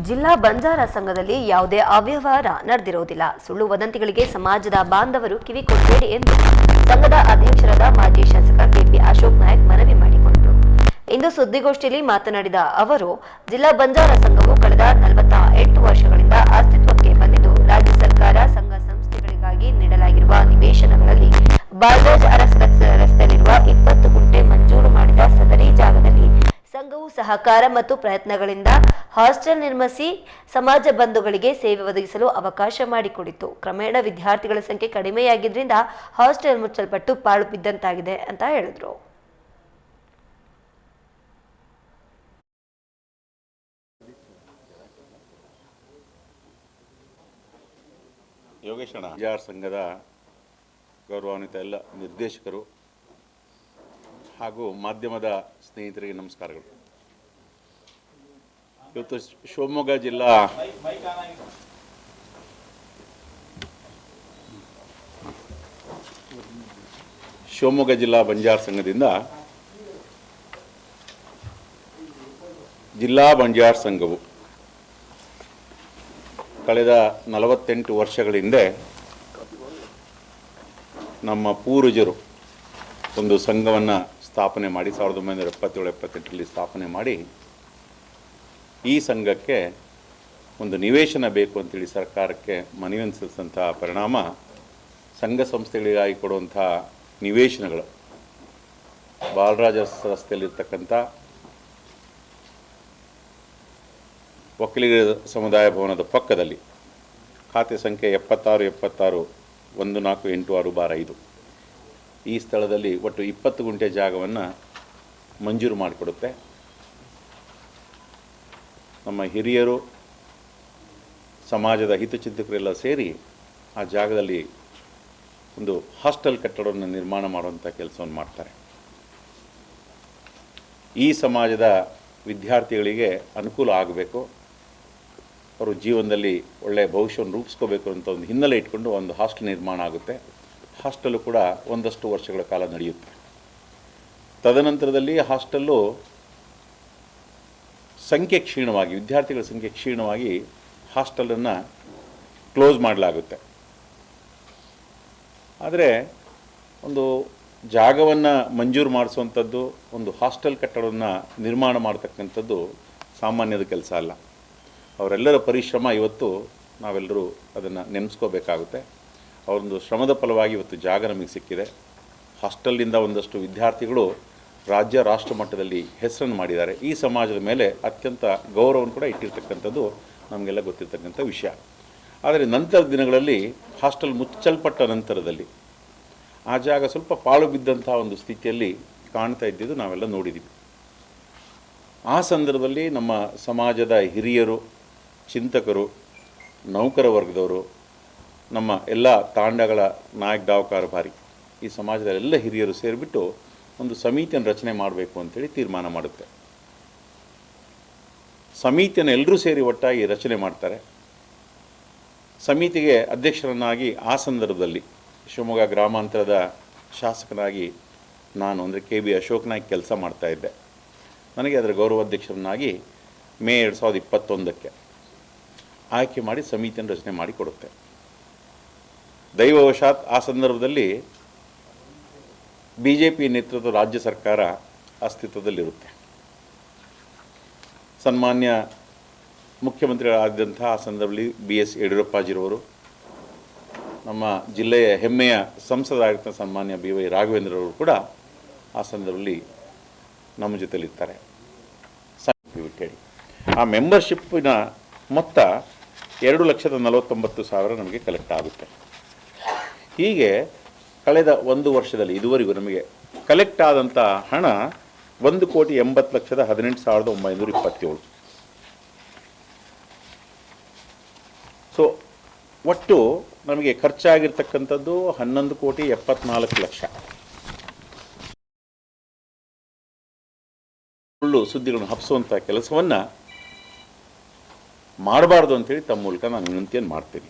ಜಿಲ್ಲಾ ಬಂಜಾರ ಸಂಘದಲ್ಲಿ ಯಾವುದೇ ಅವ್ಯವಹಾರ ನಡೆದಿರುವುದಿಲ್ಲ. ಸುಳ್ಳು ವದಂತಿಗಳಿಗೆ ಸಮಾಜದ ಬಾಂಧವರು ಕಿವಿ ಕೊಡಬೇಡಿ ಎಂದು ಸಂಘದ ಅಧ್ಯಕ್ಷರಾದ ಮಾಜಿ ಶಾಸಕ ಕೆಪಿ ಅಶೋಕ್ ನಾಯಕ್ ಮನವಿ ಮಾಡಿಕೊಂಡರು. ಇಂದು ಸುದ್ದಿಗೋಷ್ಠಿಯಲ್ಲಿ ಮಾತನಾಡಿದ ಅವರು, ಜಿಲ್ಲಾ ಬಂಜಾರ ಸಂಘವು ಕಳೆದ ನಲವತ್ತ ಎಂಟು ವರ್ಷಗಳಿಂದ ಅಸ್ತಿತ್ವಕ್ಕೆ ಬಂದಿದ್ದು, ರಾಜ್ಯ ಸರ್ಕಾರ ಸಂಘ ಸಂಸ್ಥೆಗಳಿಗಾಗಿ ನೀಡಲಾಗಿರುವ ನಿವೇಶನಗಳಲ್ಲಿ ಬಾಜಾಜ್ ಅರಸ್ ರಸ್ತೆ- ರಸ್ತೆಯಲ್ಲಿರುವ ಇಪ್ಪತ್ತು ಗುಂಟೆ ಮಂಜೂರು ಮಾಡಿದ ಸದರಿ ಜಾಗದಲ್ಲಿ ಸಂಘವು ಸಹಕಾರ ಮತ್ತು ಪ್ರಯತ್ನಗಳಿಂದ ಹಾಸ್ಟೆಲ್ ನಿರ್ಮಿಸಿ ಸಮಾಜ ಬಂಧುಗಳಿಗೆ ಸೇವೆ ಒದಗಿಸಲು ಅವಕಾಶ ಮಾಡಿಕೊಡಿತು. ಕ್ರಮೇಣ ವಿದ್ಯಾರ್ಥಿಗಳ ಸಂಖ್ಯೆ ಕಡಿಮೆಯಾಗಿದ್ದರಿಂದ ಹಾಸ್ಟೆಲ್ ಮುಚ್ಚಲ್ಪಟ್ಟು ಪಾಳು ಬಿದ್ದಂತಾಗಿದೆ ಅಂತ ಹೇಳಿದ್ರು. ಯೋಗೇಶಣ್ಣ ಜಾರ್ ಸಂಘದ ಗೌರವಾನ್ವಿತ ಎಲ್ಲ ನಿರ್ದೇಶಕರು ಹಾಗೂ ಮಾಧ್ಯಮದ ಸ್ನೇಹಿತರಿಗೆ ನಮಸ್ಕಾರಗಳು. ಇವತ್ತು ಶಿವಮೊಗ್ಗ ಜಿಲ್ಲಾ ಶಿವಮೊಗ್ಗ ಜಿಲ್ಲಾ ಬಂಜಾರ್ ಸಂಘದಿಂದ ಜಿಲ್ಲಾ ಬಂಜಾರ್ ಸಂಘವು ಕಳೆದ ನಲವತ್ತೆಂಟು ವರ್ಷಗಳ ಹಿಂದೆ ನಮ್ಮ ಪೂರ್ವಜರು ಒಂದು ಸಂಘವನ್ನು ಸ್ಥಾಪನೆ ಮಾಡಿ ಸಾವಿರದ ಒಂಬೈನೂರ ಎಪ್ಪತ್ತೇಳು ಎಪ್ಪತ್ತೆಂಟರಲ್ಲಿ ಸ್ಥಾಪನೆ ಮಾಡಿ ಈ ಸಂಘಕ್ಕೆ ಒಂದು ನಿವೇಶನ ಬೇಕು ಅಂತೇಳಿ ಸರ್ಕಾರಕ್ಕೆ ಮನವಿ ಪರಿಣಾಮ ಸಂಘ ಸಂಸ್ಥೆಗಳಿಗಾಗಿ ಕೊಡುವಂಥ ನಿವೇಶನಗಳು. ಬಾಲರಾಜ ರಸ್ತೆಯಲ್ಲಿರ್ತಕ್ಕಂಥ ಒಕ್ಕಲಿಗರ ಸಮುದಾಯ ಭವನದ ಪಕ್ಕದಲ್ಲಿ ಖಾತೆ ಸಂಖ್ಯೆ ಎಪ್ಪತ್ತಾರು ಎಪ್ಪತ್ತಾರು, ಒಂದು, ನಾಲ್ಕು, ಎಂಟು, ಆರು, ಬಾರ, ಐದು. ಈ ಸ್ಥಳದಲ್ಲಿ ಒಟ್ಟು ಇಪ್ಪತ್ತು ಗುಂಟೆ ಜಾಗವನ್ನು ಮಂಜೂರು ಮಾಡಿಕೊಡುತ್ತೆ. ನಮ್ಮ ಹಿರಿಯರು, ಸಮಾಜದ ಹಿತಚಿಂತಕರೆಲ್ಲ ಸೇರಿ ಆ ಜಾಗದಲ್ಲಿ ಒಂದು ಹಾಸ್ಟೆಲ್ ಕಟ್ಟಡವನ್ನು ನಿರ್ಮಾಣ ಮಾಡುವಂಥ ಕೆಲಸವನ್ನು ಮಾಡ್ತಾರೆ. ಈ ಸಮಾಜದ ವಿದ್ಯಾರ್ಥಿಗಳಿಗೆ ಅನುಕೂಲ ಆಗಬೇಕು. ಅವರು ಜೀವನದಲ್ಲಿ ಒಳ್ಳೆಯ ಭವಿಷ್ಯವನ್ನು ರೂಪಿಸ್ಕೋಬೇಕು ಅಂತ ಒಂದು ಹಿನ್ನೆಲೆ ಇಟ್ಕೊಂಡು ಒಂದು ಹಾಸ್ಟೆಲ್ ನಿರ್ಮಾಣ ಆಗುತ್ತೆ. ಹಾಸ್ಟೆಲ್ಲು ಕೂಡ ಒಂದಷ್ಟು ವರ್ಷಗಳ ಕಾಲ ನಡೆಯುತ್ತೆ. ತದನಂತರದಲ್ಲಿ ಹಾಸ್ಟೆಲ್ಲು ಸಂಖ್ಯೆ ಕ್ಷೀಣವಾಗಿ, ವಿದ್ಯಾರ್ಥಿಗಳ ಸಂಖ್ಯೆ ಕ್ಷೀಣವಾಗಿ ಹಾಸ್ಟೆಲನ್ನು ಕ್ಲೋಸ್ ಮಾಡಲಾಗುತ್ತೆ. ಆದರೆ ಒಂದು ಜಾಗವನ್ನು ಮಂಜೂರು ಮಾಡಿಸುವಂಥದ್ದು, ಒಂದು ಹಾಸ್ಟೆಲ್ ಕಟ್ಟಡವನ್ನು ನಿರ್ಮಾಣ ಮಾಡ್ತಕ್ಕಂಥದ್ದು ಸಾಮಾನ್ಯದ ಕೆಲಸ ಅಲ್ಲ. ಅವರೆಲ್ಲರ ಪರಿಶ್ರಮ ಇವತ್ತು ನಾವೆಲ್ಲರೂ ಅದನ್ನು ನೆನೆಸ್ಕೋಬೇಕಾಗುತ್ತೆ. ಅವರೊಂದು ಶ್ರಮದ ಫಲವಾಗಿ ಇವತ್ತು ಜಾಗ ನಮಗೆ ಸಿಕ್ಕಿದೆ. ಹಾಸ್ಟೆಲ್ನಿಂದ ಒಂದಷ್ಟು ವಿದ್ಯಾರ್ಥಿಗಳು ರಾಜ್ಯ ರಾಷ್ಟ್ರ ಮಟ್ಟದಲ್ಲಿ ಹೆಸರನ್ನು ಮಾಡಿದ್ದಾರೆ. ಈ ಸಮಾಜದ ಮೇಲೆ ಅತ್ಯಂತ ಗೌರವವನ್ನು ಕೂಡ ಇಟ್ಟಿರ್ತಕ್ಕಂಥದ್ದು ನಮಗೆಲ್ಲ ಗೊತ್ತಿರ್ತಕ್ಕಂಥ ವಿಷಯ. ಆದರೆ ನಂತರದ ದಿನಗಳಲ್ಲಿ ಹಾಸ್ಟೆಲ್ ಮುಚ್ಚಲ್ಪಟ್ಟ ನಂತರದಲ್ಲಿ ಆ ಜಾಗ ಸ್ವಲ್ಪ ಪಾಳು ಬಿದ್ದಂಥ ಒಂದು ಸ್ಥಿತಿಯಲ್ಲಿ ಕಾಣ್ತಾ ಇದ್ದಿದ್ದು ನಾವೆಲ್ಲ ನೋಡಿದ್ದೀವಿ. ಆ ಸಂದರ್ಭದಲ್ಲಿ ನಮ್ಮ ಸಮಾಜದ ಹಿರಿಯರು, ಚಿಂತಕರು, ನೌಕರ ವರ್ಗದವರು, ನಮ್ಮ ಎಲ್ಲ ತಾಂಡಗಳ ನಾಯಕ ಡಾವಕಾರ ಭಾರಿ ಈ ಸಮಾಜದ ಎಲ್ಲ ಹಿರಿಯರು ಸೇರಿಬಿಟ್ಟು ಒಂದು ಸಮಿತಿಯನ್ನು ರಚನೆ ಮಾಡಬೇಕು ಅಂತೇಳಿ ತೀರ್ಮಾನ ಮಾಡುತ್ತೆ. ಸಮಿತಿಯನ್ನು ಎಲ್ಲರೂ ಸೇರಿ ಒಟ್ಟಾಗಿ ರಚನೆ ಮಾಡ್ತಾರೆ. ಸಮಿತಿಗೆ ಅಧ್ಯಕ್ಷರನ್ನಾಗಿ ಆ ಸಂದರ್ಭದಲ್ಲಿ ಶಿವಮೊಗ್ಗ ಗ್ರಾಮಾಂತರದ ಶಾಸಕನಾಗಿ ನಾನು ಅಂದರೆ ಕೆ ಬಿ ಅಶೋಕ್ ನಾಯ್ಕ್ ಕೆಲಸ ಮಾಡ್ತಾ ಇದ್ದೆ. ನನಗೆ ಅದರ ಗೌರವಾಧ್ಯಕ್ಷರನ್ನಾಗಿ ಮೇ ಎರಡು ಸಾವಿರದ ಇಪ್ಪತ್ತೊಂದಕ್ಕೆ ಆಯ್ಕೆ ಮಾಡಿ ಸಮಿತಿಯನ್ನು ರಚನೆ ಮಾಡಿಕೊಡುತ್ತೆ ದೈವವಶಾತ್ ಆ ಸಂದರ್ಭದಲ್ಲಿ ಬಿ ಜೆ ಪಿ ನೇತೃತ್ವದ ರಾಜ್ಯ ಸರ್ಕಾರ ಅಸ್ತಿತ್ವದಲ್ಲಿರುತ್ತೆ. ಸನ್ಮಾನ್ಯ ಮುಖ್ಯಮಂತ್ರಿಗಳಾದಂಥ ಆ ಸಂದರ್ಭದಲ್ಲಿ ಬಿ ಎಸ್ ಯಡಿಯೂರಪ್ಪಾಜಿರವರು, ನಮ್ಮ ಜಿಲ್ಲೆಯ ಹೆಮ್ಮೆಯ ಸಂಸದರಾಗಿರ್ತ ಸನ್ಮಾನ್ಯ ಬಿ ವೈ ರಾಘವೇಂದ್ರವರು ಕೂಡ ಆ ಸಂದರ್ಭದಲ್ಲಿ ನಮ್ಮ ಜೊತೆಲಿರ್ತಾರೆ. ಹೇಳಿ ಆ ಮೆಂಬರ್ಶಿಪ್ಪಿನ ಮೊತ್ತ ಎರಡು ಲಕ್ಷದ ನಲವತ್ತೊಂಬತ್ತು ಸಾವಿರ ನಮಗೆ ಕಲೆಕ್ಟ್ ಆಗುತ್ತೆ. ಹೀಗೆ ಕಳೆದ ಒಂದು ವರ್ಷದಲ್ಲಿ, ಇದುವರೆಗೂ ನಮಗೆ ಕಲೆಕ್ಟ್ ಆದಂಥ ಹಣ ಒಂದು ಕೋಟಿ ಎಂಬತ್ತು ಲಕ್ಷದ ಹದಿನೆಂಟು ಸಾವಿರದ ಒಂಬೈನೂರ ಇಪ್ಪತ್ತೇಳು. ಸೊ ಒಟ್ಟು ನಮಗೆ ಖರ್ಚಾಗಿರ್ತಕ್ಕಂಥದ್ದು ಹನ್ನೊಂದು ಕೋಟಿ ಎಪ್ಪತ್ನಾಲ್ಕು ಲಕ್ಷ. ಸುಳ್ಳು ಸುದ್ದಿಗಳನ್ನು ಹಬ್ಬಿಸುವಂಥ ಕೆಲಸವನ್ನು ಮಾಡಬಾರ್ದು ಅಂತೇಳಿ ತಮ್ಮ ಮೂಲಕ ನಾನು ವಿನಂತಿಯನ್ನು ಮಾಡ್ತೀನಿ.